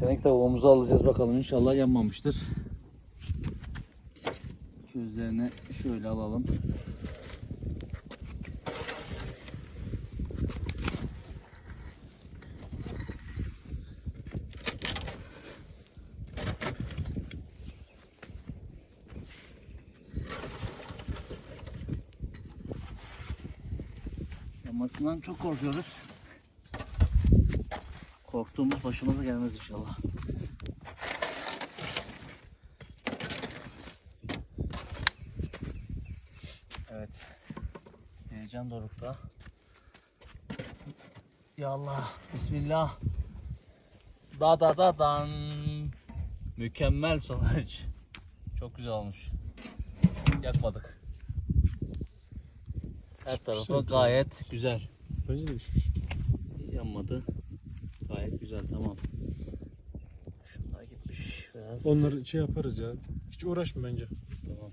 Tenek tavuğumuzu alacağız bakalım inşallah yanmamıştır. Gözlerini şöyle alalım. Yanmasından çok korkuyoruz. Korktuğumuz başımıza gelmez inşallah. Evet. Heyecan dorukta. Ya Allah. Bismillah. Da da da dan. Mükemmel sonuç. Çok güzel olmuş. Yakmadık. Her tarafı güzel. gayet güzel. Bence de pişmiş. Yanmadı. Güzel tamam. Şunlar gitmiş biraz. Onları şey yaparız ya. Hiç uğraşma bence. Tamam.